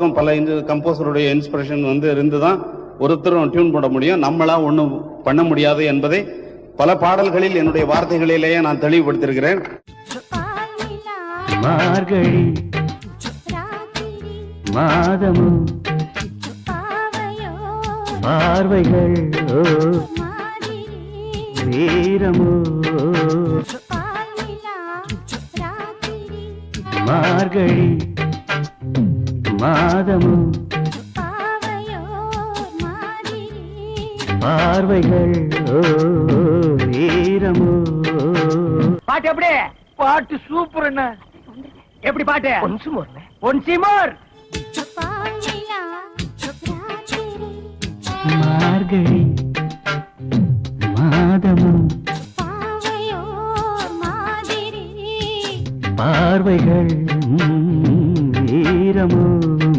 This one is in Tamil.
பல இந்த கம்போசருடைய இன்ஸ்பிரேஷன் வந்து இருந்து தான் ஒருத்தரும் டியூன் பண்ண முடியும். நம்மளா ஒண்ணும் பண்ண முடியாது என்பதை பல பாடல்களில் என்னுடைய வார்த்தைகளிலேயே நான் தெளிவுபடுத்திருக்கிறேன் மார்கழி மாதமும் பார்வைகள் வீரமோ மார்கழி மாதமும் பார்வைகள் ஓ, வீரமோ. பாட்டு எப்படி? பாட்டு சூப்பர் என்ன எப்படி பாட்டு? ஒன்சு மோர் ஒன்சி மோர் பாலிலா ராத்திரி மார்கழி மாதமும் பார்வைகள் ம், வீரமோ